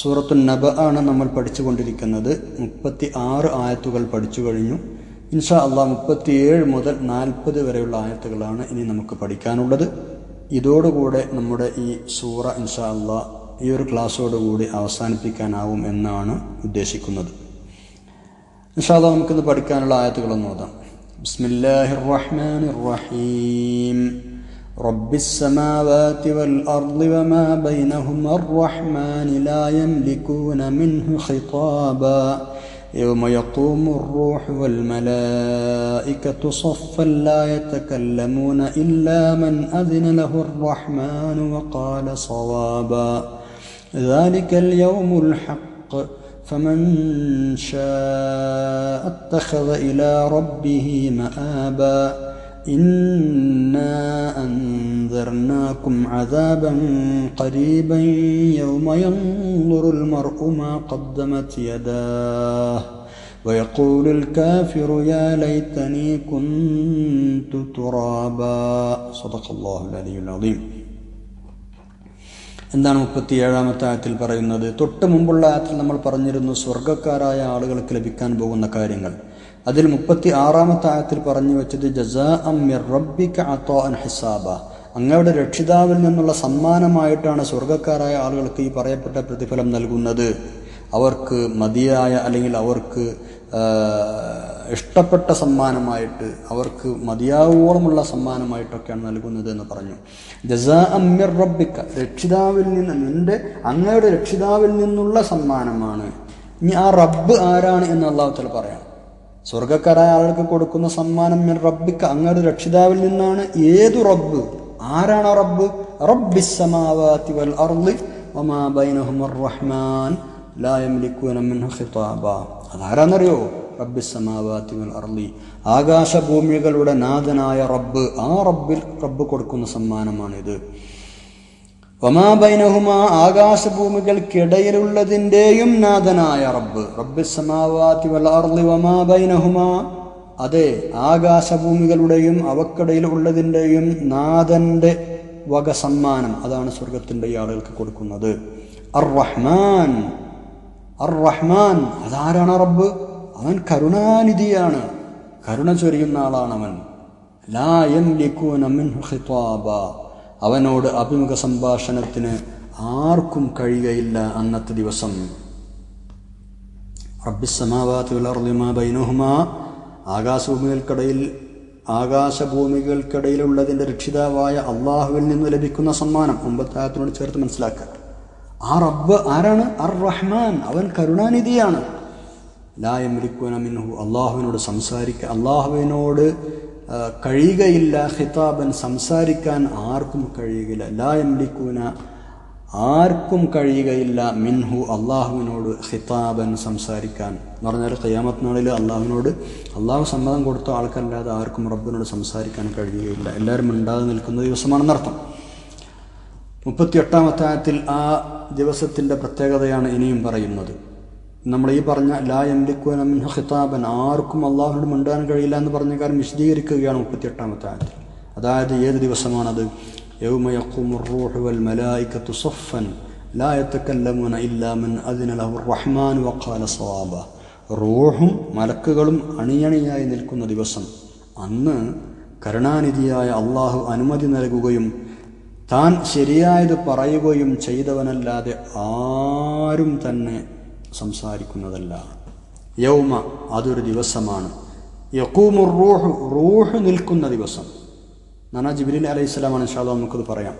സൂറത്തു നബ ആണ് നമ്മൾ പഠിച്ചുകൊണ്ടിരിക്കുന്നത്. മുപ്പത്തി ആറ് ആയത്തുകൾ പഠിച്ചു കഴിഞ്ഞു. ഇൻഷാ അള്ളാഹ് മുപ്പത്തിയേഴ് മുതൽ നാൽപ്പത് വരെയുള്ള ആയത്തുകളാണ് ഇനി നമുക്ക് പഠിക്കാനുള്ളത്. ഇതോടുകൂടെ നമ്മുടെ ഈ സൂറ ഇൻഷാ അള്ളാ ഈ ഒരു ക്ലാസ്സോടുകൂടി അവസാനിപ്പിക്കാനാവും എന്നാണ് ഉദ്ദേശിക്കുന്നത്. ഇൻഷാ അള്ളാഹ് നമുക്കിന്ന് പഠിക്കാനുള്ള ആയത്തുകളൊന്നും നോക്കാം ബിസ്മില്ലാഹിർ റഹ്മാനിർ റഹീം. رب السماوات والأرض وما بينهما الرحمن لا يملكون منه خطابا. يوم يقوم الروح والملائكة صفا لا يتكلمون إلا من أذن له الرحمن وقال صوابا. ذلك اليوم الحق فمن شاء اتخذ إلى ربه مآبا. إنا أنذرناكم عذابا قريبا يوم ينظر المرء ما قدمت يداه ويقول الكافر يا ليتني كنت ترابا صدق الله العلي العظيم എന്താണ് മുപ്പത്തി ഏഴാമത്തെ ആയത്തിൽ പറയുന്നത് തൊട്ട് മുമ്പുള്ള ആയത്തിൽ നമ്മൾ പറഞ്ഞിരുന്നു സ്വർഗക്കാരായ ആളുകൾക്ക് ലഭിക്കാൻ പോകുന്ന കാര്യങ്ങൾ അതിൽ മുപ്പത്തി ആറാമത്തെ ആയത്തിൽ പറഞ്ഞു വെച്ചത് ജസാ റബ്ബിക അൻ ഹിസാബ. അങ്ങയുടെ രക്ഷിതാവിൽ നിന്നുള്ള സമ്മാനമായിട്ടാണ് സ്വർഗക്കാരായ ആളുകൾക്ക് ഈ പറയപ്പെട്ട പ്രതിഫലം നൽകുന്നത്. അവർക്ക് മതിയായ അല്ലെങ്കിൽ അവർക്ക് ഇഷ്ടപ്പെട്ട സമ്മാനമായിട്ട് അവർക്ക് മതിയാവോളമുള്ള സമ്മാനമായിട്ടൊക്കെയാണ് നൽകുന്നത് എന്ന് പറഞ്ഞു. ജസാ അമ്മിർ റബ്ബിക്ക രക്ഷിതാവിൽ നിന്ന് നിന്റെ അങ്ങയുടെ രക്ഷിതാവിൽ നിന്നുള്ള സമ്മാനമാണ്. ഇനി ആ റബ്ബ് ആരാണ് എന്ന് അള്ളാഹുത്തല പറയാം. സ്വർഗക്കാരായ ആളുകൾക്ക് കൊടുക്കുന്ന സമ്മാനം മിൻ റബ്ബിക്ക് അങ്ങയുടെ രക്ഷിതാവിൽ നിന്നാണ്. ഏതു റബ്ബ്? ആരാണ് റബ്ബ് റബ്ബ്? റബ്ബിസ്സമാവാതി വൽ അർളി വമാ ബൈനഹുമർ റഹ്മാൻ ലാ യംലികൂന മിൻഹു ഖിതാബ. അതാരാന്നറിയോ? റബ്ബിസ്സമാവാതി വൽ അർളി ആകാശഭൂമികളുടെ നാഥനായ റബ്ബ് ആ റബ്ബിൽ റബ്ബ് കൊടുക്കുന്ന സമ്മാനമാണിത്. വമാബൈനഹുമ ആകാശഭൂമികൾക്കിടയിലുള്ളതിന്റെയും നാഥനായ റബ്ബ്. റബ്ബ് സമാവാതി വൽ അർളി വമാബൈനഹുമ അതെ ആകാശഭൂമികളുടെയും അവക്കിടയിൽ ഉള്ളതിന്റെയും നാഥന്റെ വക സമ്മാനം അതാണ് സ്വർഗത്തിന്റെ ആളുകൾക്ക് കൊടുക്കുന്നത്. അർ റഹ്മാൻ അർ റഹ്മാൻ അതാരാണ് റബ്ബ്? അവൻ കരുണാനിധിയാണ്. കരുണ ചൊരിയുന്ന ആളാണ് അവൻ ലാ മിൻഹു ഖിതാബ. അവനോട് അഭിമുഖ സംഭാഷണത്തിന് ആർക്കും കഴിയുകയില്ല അന്നത്തെ ദിവസം. റബ്ബിസമാവാത്തുലർലിമ ആകാശഭൂമികൾക്കിടയിൽ ആകാശഭൂമികൾക്കിടയിലുള്ളതിന്റെ രക്ഷിതാവായ അള്ളാഹുവിൽ നിന്ന് ലഭിക്കുന്ന സമ്മാനം. ഒമ്പത്തായത്തിനോട് ചേർത്ത് മനസ്സിലാക്കുക. ആ റബ്ബ് ആരാണ്? അർ റഹ്മാൻ. അവൻ കരുണാനിധിയാണ്. ലായമിരിക്കുന മിൻഹു. അള്ളാഹുവിനോട് സംസാരിക്കുക അള്ളാഹുവിനോട് കഴിയുകയില്ല ഹിതാബൻ സംസാരിക്കാൻ ആർക്കും കഴിയുകയില്ല. ലാ എംലിക്കൂന ആർക്കും കഴിയുകയില്ല മിൻഹു അള്ളാഹുവിനോട് ഹിതാബൻ സംസാരിക്കാൻ. എന്ന് പറഞ്ഞാൽ ഖിയാമത്ത് നാളിൽ അള്ളാഹുവിനോട് അള്ളാഹു സമ്മതം കൊടുത്ത ആൾക്കല്ലാതെ ആർക്കും റബ്ബിനോട് സംസാരിക്കാൻ കഴിയുകയില്ല. എല്ലാവരും ഉണ്ടാതെ നിൽക്കുന്ന ദിവസമാണെന്നർത്ഥം മുപ്പത്തിയെട്ടാമത്തെ ആയത്തിൽ ആ ദിവസത്തിന്റെ പ്രത്യേകതയാണ് ഇനിയും പറയുന്നത്. നമ്മൾ ഈ പറഞ്ഞ ലാ എംലിക്കുന മിൻ ഖിതാബൻ ആർക്കും അള്ളാഹുനോട് മിണ്ടാൻ കഴിയില്ല എന്ന് പറഞ്ഞ കാര്യം വിശദീകരിക്കുകയാണ് മുപ്പത്തിയെട്ടാമത്തെ ആയത്തിൽ. അതായത് ഏത് ദിവസമാണത്? യൗമ റൂഹു വൽ സഫൻ ലാ ഇല്ലാ മൻ റഹ്മാൻ വഖാല സവാബ. റൂഹും മലക്കുകളും അണിയണിയായി നിൽക്കുന്ന ദിവസം. അന്ന് കരുണാനിധിയായ അള്ളാഹു അനുമതി നൽകുകയും താൻ ശരിയായത് പറയുകയും ചെയ്തവനല്ലാതെ ആരും തന്നെ സംസാരിക്കുന്നതല്ല. യൗമ അതൊരു ദിവസമാണ്. യക്കൂമു റൂഹ് റൂഹ് നിൽക്കുന്ന ദിവസം. നാനാ ജിബിലി അലൈഹി സ്വലാമാണ് ഷാദോ നമുക്കത് പറയാം.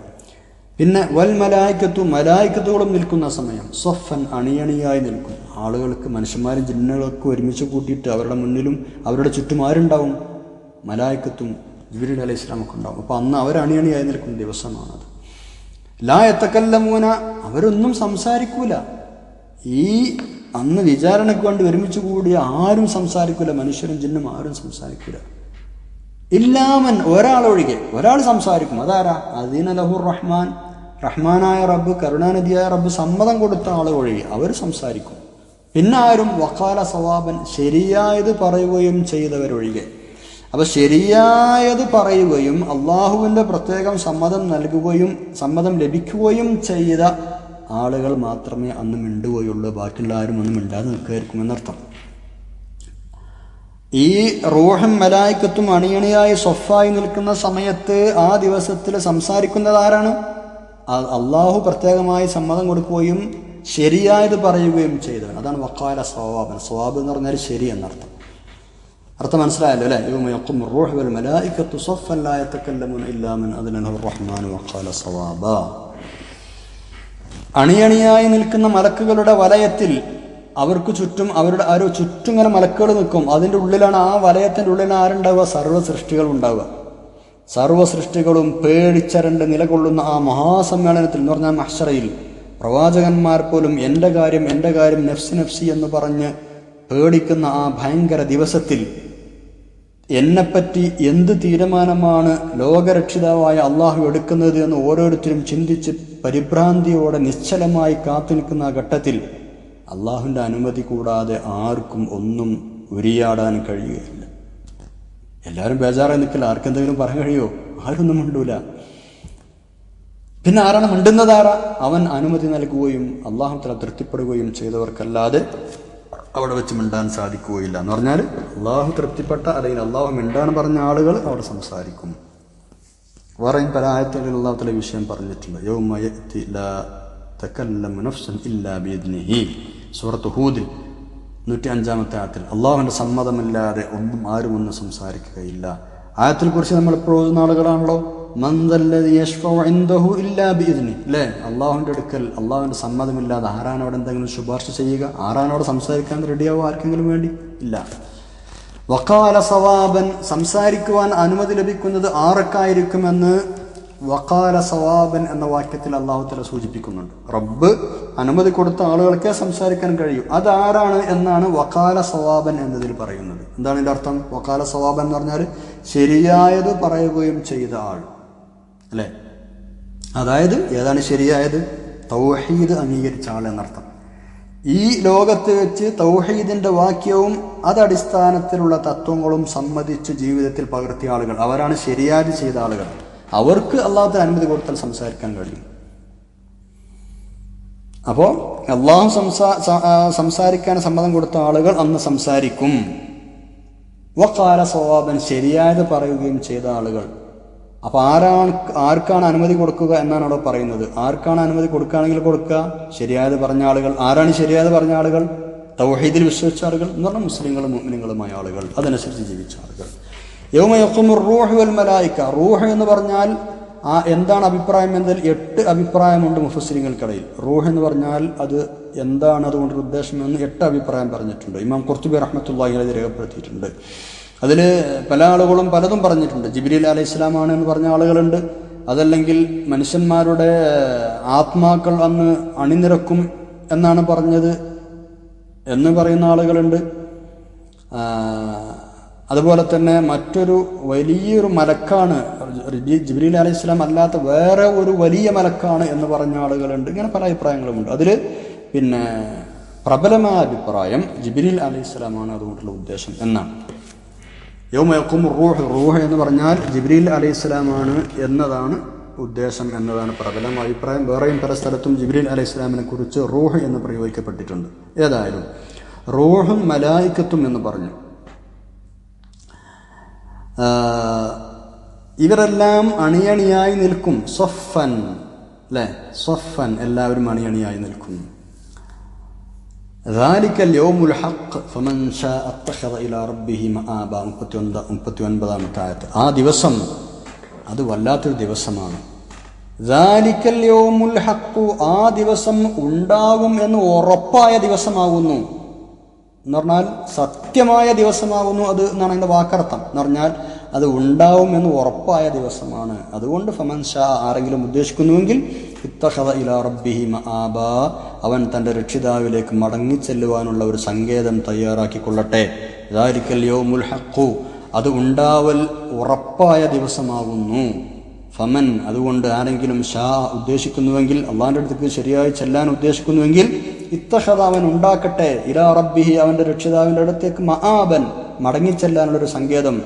പിന്നെ വൽ മലായിക്കത്തു മലായിക്കത്തുകളും നിൽക്കുന്ന സമയം. സൊഫൻ അണിയണിയായി നിൽക്കും. ആളുകൾക്ക് മനുഷ്യന്മാരും ജിന്നുകളൊക്കെ ഒരുമിച്ച് കൂട്ടിയിട്ട് അവരുടെ മുന്നിലും അവരുടെ ചുറ്റും ആരുണ്ടാവും? മലായിക്കത്തും ജിബിലി അലൈഹി സ്വലാമൊക്കെ ഉണ്ടാവും. അപ്പോൾ അന്ന് അവർ അണിയണിയായി നിൽക്കുന്ന ദിവസമാണത്. ലാ എത്തക്കല്ലമൂന അവരൊന്നും സംസാരിക്കൂല. ഈ അന്ന് വിചാരണയ്ക്ക് വേണ്ടി ഒരുമിച്ച് കൂടി ആരും സംസാരിക്കില്ല മനുഷ്യരും ജിന്നും ആരും സംസാരിക്കില്ല ഇല്ലാമൻ ഒരാളൊഴികെ ഒരാൾ സംസാരിക്കും. അതാരാ? അദീന ലഹുർ റഹ്മാൻ. റഹ്മാനായ റബ്ബ് കരുണാനിധിയായ റബ്ബ് സമ്മതം കൊടുത്ത ആൾ ഒഴികെ അവർ സംസാരിക്കും. പിന്നെ ആരും വക്കാല സവാബൻ ശരിയായത് പറയുകയും ചെയ്തവരൊഴികെ. അപ്പൊ ശരിയായത് പറയുകയും അള്ളാഹുവിന്റെ പ്രത്യേകം സമ്മതം നൽകുകയും സമ്മതം ലഭിക്കുകയും ചെയ്ത ആളുകൾ മാത്രമേ അന്ന് മിണ്ടുകയുള്ളൂ ബാക്കിയുള്ള ആരും ഒന്നും മിണ്ടാതെ നിൽക്കുമായിരിക്കും എന്നർത്ഥം. ഈ റൂഹം മലായിക്കത്തും അണിയണിയായി സൊഫായി നിൽക്കുന്ന സമയത്ത് ആ ദിവസത്തിൽ സംസാരിക്കുന്നത് ആരാണ്? അള്ളാഹു പ്രത്യേകമായി സമ്മതം കൊടുക്കുകയും ശരിയായത് പറയുകയും ചെയ്തവൻ. അതാണ് വക്കാല സ്വാബൻ സ്വാബ് എന്ന് പറഞ്ഞാൽ ശരി എന്നർത്ഥം. അർത്ഥം മനസ്സിലായല്ലോ അല്ലേ? റൂഹ് വൽ മലായികത്തു സഫൻ ലാ യതകല്ലമുന മൻ അദ്ന റഹ്മാൻ വക്കാല സവാബ അണിയണിയായി നിൽക്കുന്ന മലക്കുകളുടെ വലയത്തിൽ അവർക്ക് ചുറ്റും അവരുടെ ആ ഒരു ചുറ്റും ഇങ്ങനെ മലക്കുകൾ നിൽക്കും. അതിന്റെ ഉള്ളിലാണ് ആ വലയത്തിന്റെ ഉള്ളിൽ ആരുണ്ടാവുക? സർവ സൃഷ്ടികൾ ഉണ്ടാവുക. സർവ സൃഷ്ടികളും പേടിച്ചരണ്ട് നിലകൊള്ളുന്ന ആ മഹാസമ്മേളനത്തിൽ എന്ന് പറഞ്ഞാൽ മഹ്ഷറയിൽ പ്രവാചകന്മാർ പോലും എന്റെ കാര്യം എന്റെ കാര്യം നെഫ്സി നഫ്സി എന്ന് പറഞ്ഞ് പേടിക്കുന്ന ആ ഭയങ്കര ദിവസത്തിൽ എന്നെപ്പറ്റി എന്ത് തീരുമാനമാണ് ലോകരക്ഷിതാവായ അള്ളാഹു എടുക്കുന്നത് എന്ന് ഓരോരുത്തരും ചിന്തിച്ച് പരിഭ്രാന്തിയോടെ നിശ്ചലമായി കാത്തു നിൽക്കുന്ന ആ ഘട്ടത്തിൽ അള്ളാഹുവിന്റെ അനുമതി കൂടാതെ ആർക്കും ഒന്നും ഉരിയാടാൻ കഴിയുകയില്ല. എല്ലാവരും ബേജാറായി നിൽക്കില്ല? ആർക്കെന്തെങ്കിലും പറയാൻ കഴിയുമോ? ആരൊന്നും മിണ്ടൂല. പിന്നെ ആരാണ് മിണ്ടുന്നതാരാ അവൻ അനുമതി നൽകുകയും അള്ളാഹുത്തല തൃപ്തിപ്പെടുകയും ചെയ്തവർക്കല്ലാതെ അവിടെ വെച്ച് മിണ്ടാൻ സാധിക്കുകയില്ല എന്ന് പറഞ്ഞാൽ അള്ളാഹു തൃപ്തിപ്പെട്ട അല്ലെങ്കിൽ അള്ളാഹു മിണ്ടാൻ പറഞ്ഞ ആളുകൾ അവിടെ സംസാരിക്കും. വേറെയും പല ആയത്തുകളിൽ അള്ളാഹുത്തല വിഷയം പറഞ്ഞിട്ടുണ്ട്. യൗമ ഇല്ലാ ബിഇദ്നിഹി. നൂറ്റി അഞ്ചാമത്തെ ആയത്തിൽ അള്ളാഹുവിന്റെ സമ്മതമില്ലാതെ ഒന്നും ആരും ഒന്നും സംസാരിക്കുകയില്ല. ആയത്തിൽ കുറിച്ച് നമ്മൾ എപ്പോഴും നാളുകളാണല്ലോ. ബിഇദ്നി അല്ലേ അള്ളാഹുവിന്റെ അടുക്കൽ അള്ളാഹുവിന്റെ സമ്മതമില്ലാതെ ആരാണ് അവിടെ എന്തെങ്കിലും ശുപാർശ ചെയ്യുക? ആരാനോട് സംസാരിക്കാൻ റെഡിയാവുക ആർക്കെങ്കിലും വേണ്ടി? ഇല്ല. വക്കാല സവാബൻ സംസാരിക്കുവാൻ അനുമതി ലഭിക്കുന്നത് ആർക്കായിരിക്കുമെന്ന് വക്കാല സവാബൻ എന്ന വാക്യത്തിൽ അള്ളാഹു തല സൂചിപ്പിക്കുന്നുണ്ട്. റബ്ബ് അനുമതി കൊടുത്ത ആളുകൾക്കേ സംസാരിക്കാൻ കഴിയൂ. അതാരാണ് എന്നാണ് വക്കാല സവാബൻ എന്നതിൽ പറയുന്നത്. എന്താണ് ഇതിന്റെ അർത്ഥം? വക്കാല സവാബൻ എന്ന് പറഞ്ഞാൽ ശരിയായത് പറയുകയും ചെയ്ത ആൾ. അല്ലേ? അതായത് ഏതാണ് ശരിയായത്? തൗഹീദ് അംഗീകരിച്ച ആൾ എന്നർത്ഥം. ഈ ലോകത്ത് വെച്ച് തൗഹീദിന്റെ വാക്യവും അതടിസ്ഥാനത്തിലുള്ള തത്വങ്ങളും സമ്മതിച്ച് ജീവിതത്തിൽ പകർത്തിയ ആളുകൾ. അവരാണ് ശരിയായി ചെയ്ത ആളുകൾ. അവർക്ക് അള്ളാഹത്തിന് അനുമതി കൊടുത്താൽ സംസാരിക്കാൻ കഴിയും. അപ്പോൾ അള്ളാഹു സംസാ സംസാരിക്കാൻ സമ്മതം കൊടുത്ത ആളുകൾ അന്ന് സംസാരിക്കും. വക്കാല സ്വഭാവൻ ശരിയായത് പറയുകയും ചെയ്ത ആളുകൾ. അപ്പൊ ആരാണ് ആർക്കാണ് അനുമതി കൊടുക്കുക എന്നാണ് അവിടെ പറയുന്നത്. ആർക്കാണ് അനുമതി കൊടുക്കുകയാണെങ്കിൽ കൊടുക്കുക. ശരിയായത് പറഞ്ഞ ആളുകൾ ആരാണ് ശരിയായത് പറഞ്ഞ ആളുകൾ? തൗഹീദിൽ വിശ്വസിച്ച ആളുകൾ എന്ന് പറഞ്ഞാൽ മുസ്ലിങ്ങളും മുഅ്മിനീങ്ങളുമായ ആളുകൾ അതനുസരിച്ച് ജീവിച്ച ആളുകൾ. യൗമ യഖുമു റൂഹ് വൽ മലായിക്ക റൂഹ് എന്ന് പറഞ്ഞാൽ ആ എന്താണ് അഭിപ്രായം എന്നതിൽ എട്ട് അഭിപ്രായമുണ്ട് മുഫസ്സിരിങ്ങൾക്കിടയിൽ. റൂഹ് എന്ന് പറഞ്ഞാൽ അത് എന്താണ് അതുകൊണ്ടൊരു ഉദ്ദേശം എന്ന് എട്ട് അഭിപ്രായം പറഞ്ഞിട്ടുണ്ട്. ഇമാം റഹ്മത്തുള്ളാഹി അത് രേഖപ്പെടുത്തിയിട്ടുണ്ട്. അതിൽ പല ആളുകളും പലതും പറഞ്ഞിട്ടുണ്ട്. ജിബിലി അലൈഹി ഇസ്ലാമാണ് എന്ന് പറഞ്ഞ ആളുകളുണ്ട്. അതല്ലെങ്കിൽ മനുഷ്യന്മാരുടെ ആത്മാക്കൾ അന്ന് അണിനിരക്കും എന്നാണ് പറഞ്ഞത് എന്ന് പറയുന്ന ആളുകളുണ്ട്. അതുപോലെ തന്നെ മറ്റൊരു വലിയൊരു മലക്കാണ് ജിബ്രീൽ അലൈഹി ഇസ്ലാം അല്ലാത്ത വേറെ ഒരു വലിയ മലക്കാണ് എന്ന് പറഞ്ഞ ആളുകളുണ്ട്. ഇങ്ങനെ പല അഭിപ്രായങ്ങളുമുണ്ട്. അതിൽ പിന്നെ പ്രബലമായ അഭിപ്രായം ജിബ്രീൽ അലൈഹി ഇസ്ലാമാണ് അതുകൊണ്ടുള്ള ഉദ്ദേശം എന്നാണ്. യൗമയക്കും റൂഹ് റൂഹ് എന്ന് പറഞ്ഞാൽ ജിബ്രീൽ അലൈഹി ഇസ്ലാമാണ് എന്നതാണ് ഉദ്ദേശം എന്നതാണ് പ്രബലം അഭിപ്രായം. വേറെയും പല സ്ഥലത്തും ജിബ്രീൽ അലൈഹി ഇസ്ലാമിനെ കുറിച്ച് റൂഹ് എന്ന് പ്രയോഗിക്കപ്പെട്ടിട്ടുണ്ട്. ഏതായാലും റൂഹും മലായിക്കത്തും എന്ന് പറഞ്ഞു. ഇവരെല്ലാം അണിയണിയായി നിൽക്കും. സൊഫൻ അല്ലേ? സൊഫൻ എല്ലാവരും അണിയണിയായി നിൽക്കും ذلك اليوم الحق فمن شاء اتخذ الى ربه مآبا മുപ്പത്തി ഒൻപതാമത്തെ ആയത്ത് ആ ദിവസം അത് വല്ലാത്തൊരു ദിവസമാണ് ذلك اليوم الحق ആ ദിവസം ഉണ്ടാകും എന്ന് ഉറപ്പായ ദിവസമാകുന്നു എന്ന് പറഞ്ഞാൽ സത്യമായ ദിവസമാകുന്നു അത് എന്നാണ് അതിൻ്റെ വാക്കർത്ഥം എന്ന് പറഞ്ഞാൽ അത് ഉണ്ടാവും എന്ന് ഉറപ്പായ ദിവസമാണ് അതുകൊണ്ട് ഫമൻ ഷാ ആരെങ്കിലും ഉദ്ദേശിക്കുന്നുവെങ്കിൽ ഇത്തഹദ ഇലാ റബ്ബിഹി മആബ. അവൻ തന്റെ രക്ഷിതാവിലേക്ക് മടങ്ങിച്ചെല്ലുവാനുള്ള ഒരു സങ്കേതം തയ്യാറാക്കിക്കൊള്ളട്ടെ. ദാരിക്കൽ യൗമുൽ ഹക്കു അത് ഉണ്ടാവൽ ഉറപ്പായ ദിവസമാകുന്നു. ഫമൻ അതുകൊണ്ട് ആരെങ്കിലും ഷാ ഉദ്ദേശിക്കുന്നുവെങ്കിൽ അള്ളാഹിന്റെ അടുത്തേക്ക് ശരിയായി ചെല്ലാൻ ഉദ്ദേശിക്കുന്നുവെങ്കിൽ ഇത്തഹദ അവൻ ഉണ്ടാക്കട്ടെ. ഇലാ റബ്ബിഹി അവന്റെ രക്ഷിതാവിന്റെ അടുത്തേക്ക് മഹാബൻ മടങ്ങിച്ചെല്ലാനുള്ളൊരു സങ്കേതം.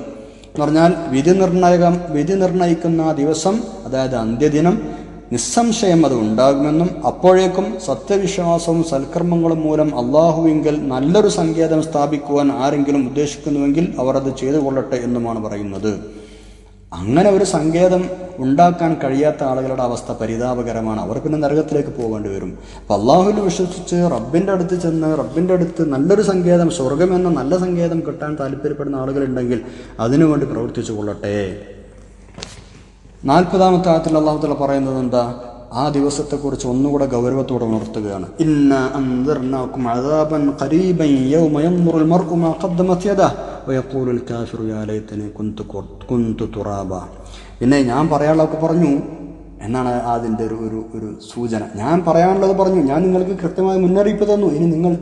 എന്ന് പറഞ്ഞാൽ വിധി നിർണയകം വിധി നിർണയിക്കുന്ന ദിവസം അതായത് അന്ത്യദിനം നിസ്സംശയം അത് ഉണ്ടാകുമെന്നും അപ്പോഴേക്കും സത്യവിശ്വാസവും സൽക്കർമ്മങ്ങളും മൂലം അള്ളാഹുവിങ്കിൽ നല്ലൊരു സങ്കേതം സ്ഥാപിക്കുവാൻ ആരെങ്കിലും ഉദ്ദേശിക്കുന്നുവെങ്കിൽ അവർ അത് ചെയ്തു കൊള്ളട്ടെ എന്നുമാണ് പറയുന്നത്. അങ്ങനെ ഒരു സങ്കേതം ഉണ്ടാക്കാൻ കഴിയാത്ത ആളുകളുടെ അവസ്ഥ പരിതാപകരമാണ്. അവർ പിന്നെ നരകത്തിലേക്ക് പോകേണ്ടി വരും. അപ്പം അള്ളാഹുവിൽ വിശ്വസിച്ച് റബ്ബിന്റെ അടുത്ത് ചെന്ന് റബ്ബിന്റെ അടുത്ത് നല്ലൊരു സങ്കേതം സ്വർഗമെന്ന നല്ല സങ്കേതം കിട്ടാൻ താല്പര്യപ്പെടുന്ന ആളുകളുണ്ടെങ്കിൽ അതിനുവേണ്ടി പ്രവർത്തിച്ചു കൊള്ളട്ടെ. നാൽപ്പതാമത്തെ ആയത്തിൽ അള്ളാഹുത്തല പറയുന്നത് എന്താ? ആ ദിവസത്തെക്കുറിച്ച് ഒന്നുകൂടെ ഗൗരവത്തോടെ ഉണർത്തുകയാണ്. പിന്നെ ഞാൻ പറയാനുള്ളതൊക്കെ പറഞ്ഞു. എന്നാണ് അതിന്റെ ഒരു ഒരു ഒരു സൂചന. ഞാൻ പറയാനുള്ളത് പറഞ്ഞു. ഞാൻ നിങ്ങൾക്ക് കൃത്യമായ മുന്നറിയിപ്പ് തന്നു. ഇനി നിങ്ങൾ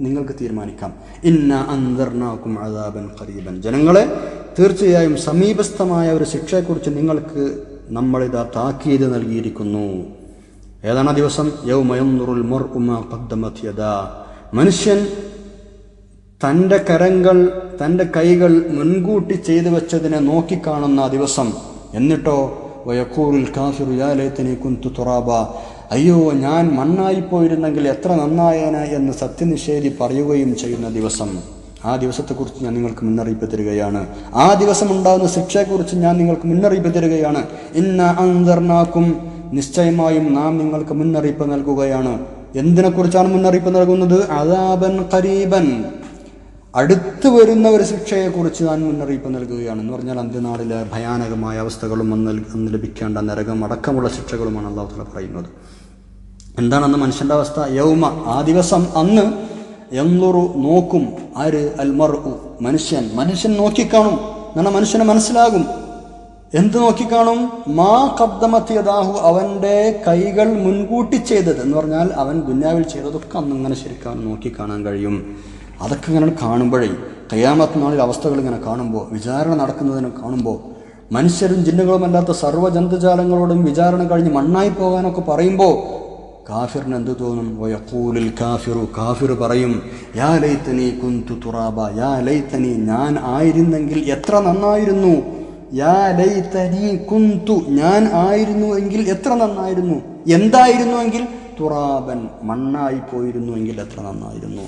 നിങ്ങൾക്ക് തീരുമാനിക്കാം. ഇന്ന അന്തർനാക്കും അതാബൻ ഖരീബൻ ജനങ്ങളെ തീർച്ചയായും സമീപസ്ഥമായ ഒരു ശിക്ഷയെക്കുറിച്ച് നിങ്ങൾക്ക് നമ്മളിതാ താക്കീത് നൽകിയിരിക്കുന്നു. ഏതാണ് ദിവസം? യൗമയുറുൽ മുർ ഉമ മനുഷ്യൻ തന്റെ കരങ്ങൾ തന്റെ കൈകൾ മുൻകൂട്ടി ചെയ്തു വെച്ചതിനെ നോക്കിക്കാണുന്ന ദിവസം. എന്നിട്ടോ? വയക്കൂറിൽ കാഫിറു യാലേത്തിനെ കുന്തു തുറാബ. അയ്യോ ഞാൻ മണ്ണായിപ്പോയിരുന്നെങ്കിൽ എത്ര നന്നായേന എന്ന് സത്യനിഷേധി പറയുകയും ചെയ്യുന്ന ദിവസം. ആ ദിവസത്തെക്കുറിച്ച് ഞാൻ നിങ്ങൾക്ക് മുന്നറിയിപ്പ് തരികയാണ്. ആ ദിവസം ഉണ്ടാകുന്ന ശിക്ഷയെക്കുറിച്ച് ഞാൻ നിങ്ങൾക്ക് മുന്നറിയിപ്പ് തരികയാണ്. ഇന്ന അന്തർനാക്കും നിശ്ചയമായും നാം നിങ്ങൾക്ക് മുന്നറിയിപ്പ് നൽകുകയാണ്. എന്തിനെക്കുറിച്ചാണ് മുന്നറിയിപ്പ് നൽകുന്നത്? അതാബൻ കരീബൻ അടുത്തു വരുന്ന ഒരു ശിക്ഷയെക്കുറിച്ച് ഞാൻ മുന്നറിയിപ്പ് നൽകുകയാണ്. എന്ന് പറഞ്ഞാൽ അന്ത്യനാളിലെ ഭയാനകമായ അവസ്ഥകളും അന്ന് അന്ന് ലഭിക്കേണ്ട നരകം അടക്കമുള്ള ശിക്ഷകളുമാണ് അള്ളാഹു പറയുന്നത്. എന്താണെന്ന് മനുഷ്യന്റെ അവസ്ഥ? യൗമ. ആ ദിവസം അന്ന് എന്നുറു നോക്കും ആര് അൽ മർഉ മനുഷ്യൻ. മനുഷ്യൻ നോക്കിക്കാണും. എന്നാണ് മനുഷ്യന് മനസ്സിലാകും. എന്ത് നോക്കിക്കാണും? മാ കബ്ദമത്തിയതാഹു അവന്റെ കൈകൾ മുൻകൂട്ടി ചെയ്തത്. എന്ന് പറഞ്ഞാൽ അവൻ ദുന്യാവിൽ ചെയ്തതൊക്കെ അന്ന് ഇങ്ങനെ ശരിക്കും നോക്കിക്കാണാൻ കഴിയും. അതൊക്കെ ഇങ്ങനെ കാണുമ്പോഴേ കയ്യാമത്ത് നാളിൽ അവസ്ഥകൾ ഇങ്ങനെ കാണുമ്പോൾ വിചാരണ നടക്കുന്നതിനെ കാണുമ്പോൾ മനുഷ്യരും ജിന്നുകളുമല്ലാത്ത സർവജന്തുജാലങ്ങളോടും വിചാരണ കഴിഞ്ഞ് മണ്ണായി പോകാനൊക്കെ പറയുമ്പോൾ കാഫിറിന് എന്ത് തോന്നും? വയക്കൂലിൽ കാഫിറു. കാഫിർ പറയും യാ ലൈത്തനി കുന്തു തുറാബ യാ ലൈത്തനി ഞാൻ ആയിരുന്നെങ്കിൽ എത്ര നന്നായിരുന്നു? യാ ലൈത്തനി കുന്തു ഞാൻ ആയിരുന്നു എങ്കിൽ എത്ര നന്നായിരുന്നു? എന്തായിരുന്നുവെങ്കിൽ തുറാബൻ മണ്ണായി പോയിരുന്നുവെങ്കിൽ എത്ര നന്നായിരുന്നു?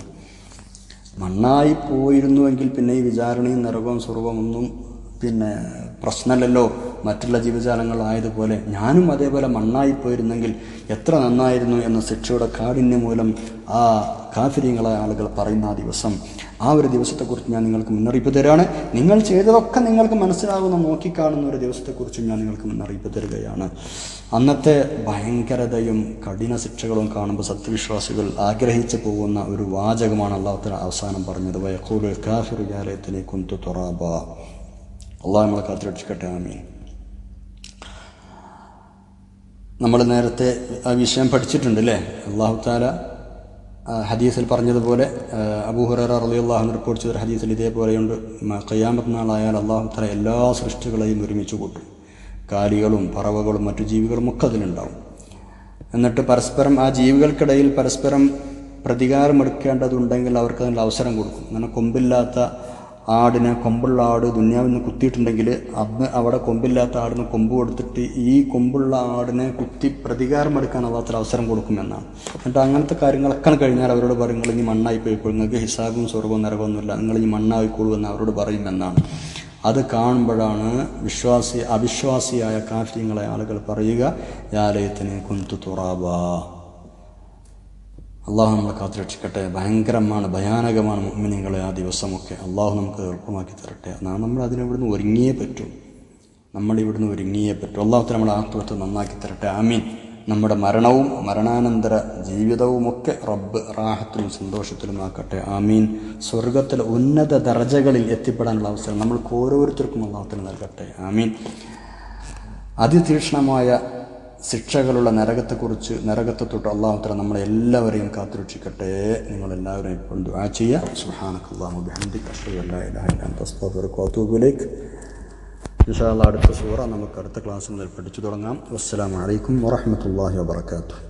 മണ്ണായി പോയിരുന്നുവെങ്കിൽ പിന്നെ ഈ വിചാരണയും നരകവും സ്വർവമൊന്നും പിന്നെ പ്രശ്നമല്ലല്ലോ. മറ്റുള്ള ജീവജാലങ്ങളായതുപോലെ ഞാനും അതേപോലെ മണ്ണായി പോയിരുന്നെങ്കിൽ എത്ര നന്നായിരുന്നു എന്ന ശിക്ഷയുടെ കാഠിന്യം മൂലം ആ കാഫിര്യങ്ങളായ ആളുകൾ പറയുന്ന ആ ദിവസം. ആ ഒരു ദിവസത്തെക്കുറിച്ച് ഞാൻ നിങ്ങൾക്ക് മുന്നറിയിപ്പ് തരുകയാണ് നിങ്ങൾ ചെയ്തതൊക്കെ നിങ്ങൾക്ക് മനസ്സിലാകുന്ന നോക്കിക്കാണുന്ന ഒരു ദിവസത്തെക്കുറിച്ചും ഞാൻ നിങ്ങൾക്ക് മുന്നറിയിപ്പ് തരികയാണ്. അന്നത്തെ ഭയങ്കരതയും കഠിന ശിക്ഷകളും കാണുമ്പോൾ സത്യവിശ്വാസികൾ ആഗ്രഹിച്ചു പോകുന്ന ഒരു വാചകമാണ് അള്ളാഹുത്തല അവസാനം പറഞ്ഞത്. വയക്കൂൽ കാഫിർ ജാലയത്തിനെ കുന്തു തുറാബ. അള്ളാഹ് നമ്മളെ കാത്തിരക്ഷിക്കട്ടെ. ആമീൻ. നമ്മൾ നേരത്തെ ആ വിഷയം പഠിച്ചിട്ടുണ്ട് അല്ലേ അള്ളാഹു താല ഹദീസിൽ പറഞ്ഞതുപോലെ അബൂഹുറ അലി അള്ളാഹു റിപ്പോർട്ട് ചെയ്ത ഹദീസിൽ ഇതേപോലെയുണ്ട്. കയ്യാമത്ത് നാളായാൽ അള്ളാഹു താല എല്ലാ സൃഷ്ടികളെയും ഒരുമിച്ച് കൂട്ടും. കാലികളും പറവകളും മറ്റു ജീവികളും ഒക്കെ അതിലുണ്ടാവും. എന്നിട്ട് പരസ്പരം ആ ജീവികൾക്കിടയിൽ പരസ്പരം പ്രതികാരമെടുക്കേണ്ടതുണ്ടെങ്കിൽ അവർക്ക് അതിനുള്ള അവസരം കൊടുക്കും. അങ്ങനെ കൊമ്പില്ലാത്ത ആടിനെ കൊമ്പുള്ള ആട് ദുന്യാവിന്ന് കുത്തിയിട്ടുണ്ടെങ്കിൽ അന്ന് അവിടെ കൊമ്പില്ലാത്ത ആടിന് കൊമ്പ് കൊടുത്തിട്ട് ഈ കൊമ്പുള്ള ആടിനെ കുത്തി പ്രതികാരം എടുക്കാൻ അള്ളാഹത്തിൽ അവസരം കൊടുക്കുമെന്നാണ്. എന്നിട്ട് അങ്ങനത്തെ കാര്യങ്ങളൊക്കെ കഴിഞ്ഞാൽ അവരോട് പറയും നിങ്ങൾ ഇനി മണ്ണായി പോയിക്കോളും. നിങ്ങൾക്ക് ഹിസാബും സ്വർഗവും നരകമൊന്നുമില്ല നിങ്ങൾ ഇനി മണ്ണായിക്കോളൂ എന്ന് അവരോട് പറയും എന്നാണ് അത് കാണുമ്പോഴാണ് വിശ്വാസി അവിശ്വാസിയായ കാഫ്യങ്ങളെ ആളുകൾ പറയുക യാലയത്തിന് കുന്തു തുറാബ. അള്ളാഹു നമ്മളെ കാത്തുരക്ഷിക്കട്ടെ. ഭയങ്കരമാണ് ഭയാനകമാണ് മുഅ്മിനീങ്ങളെ ആ ദിവസമൊക്കെ. അള്ളാഹു നമുക്ക് എളുപ്പമാക്കി തരട്ടെ. നാം നമ്മൾ അതിനിവിടുന്ന് ഒരുങ്ങിയേ പറ്റൂ. നമ്മളിവിടുന്ന് ഒരുങ്ങിയേ പറ്റൂ. അള്ളാഹു നമ്മളെ ആത്മത്തെ നന്നാക്കി തരട്ടെ. ആമീൻ. നമ്മുടെ മരണവും മരണാനന്തര ജീവിതവുമൊക്കെ റബ്ബ് റാഹത്തിലും സന്തോഷത്തിലുമാക്കട്ടെ ആമീൻ. സ്വർഗത്തിലെ ഉന്നത ദർജകളിൽ എത്തിപ്പെടാനുള്ള അവസരം നമ്മൾക്ക് ഓരോരുത്തർക്കും അള്ളാഹത്തിന് നൽകട്ടെ. ആമീൻ. അതിതീക്ഷ്ണമായ ശിക്ഷകളുള്ള നരകത്തെക്കുറിച്ച് നരകത്തെ തൊട്ട് അള്ളാഹുത്തല നമ്മളെ എല്ലാവരെയും കാത്തുരക്ഷിക്കട്ടെ. നിങ്ങളെല്ലാവരെയും ഇപ്പോൾ ദുആ ചെയ്യുക. അല്ലാഹ് അടുത്ത സൂറ നമുക്ക് അടുത്ത ക്ലാസ് മുതൽ പഠിച്ചു തുടങ്ങാം. അസ്സാം അലൈക്കും വറഹ്മത്തുള്ളാഹി വബറകാതുഹു.